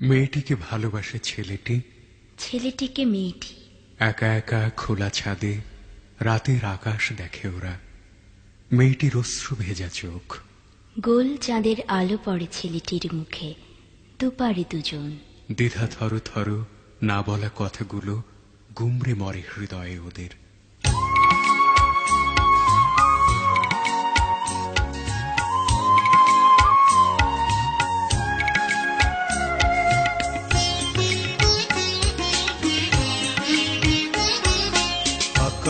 মেয়েটিকে ভালোবাসে ছেলেটি। ছেলেটিকে মেয়েটি। একা একা খোলা ছাদে রাতের আকাশ দেখে ওরা। মেয়েটির অশ্রু ভেজা চোখ। গোল চাঁদের আলো পড়ে ছেলেটির মুখে। দুপারে দুজন। দ্বিধা থর থর না বলা কথাগুলো গুমরে মরে হৃদয়ে ওদের।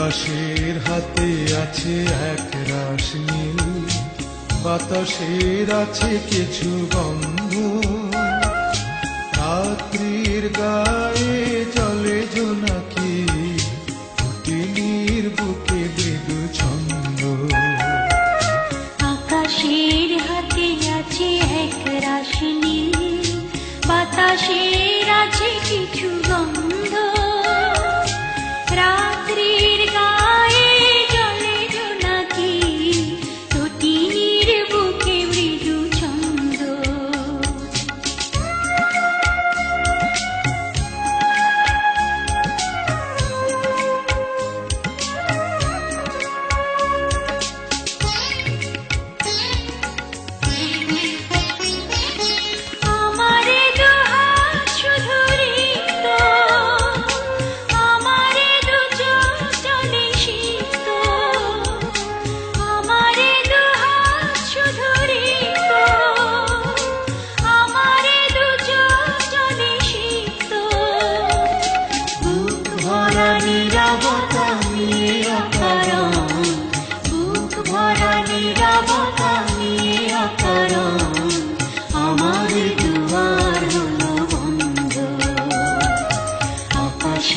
আকাশের হাতে আছে এক রাস নীল বাতাসের আছে কিছু গন্ধ রাত্রির গায়ে চলে জোনাকি তিনির বুকে মৃদু ছন্দ। আকাশের হাতে আছে এক রাশনি বাতাসের আছে কিছু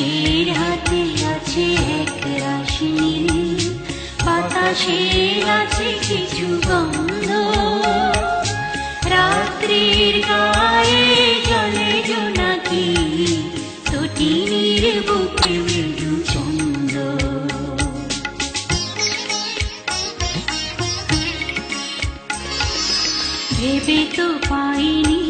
আকাশের হাতে আছে এক রাশি। বাতাসের আছে কিছু গন্ধ। রাত্রির গায়ে জলে জোনাকি তটিনীর বুকে মৃদু চন্দ্র। ভেবে তো পাইনি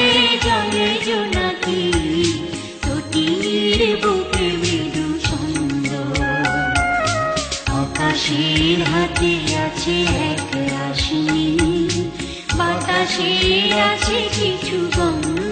আকাশের হাতে আছে এক রাশি। বাতাসের আছে কিছু গন্ধ।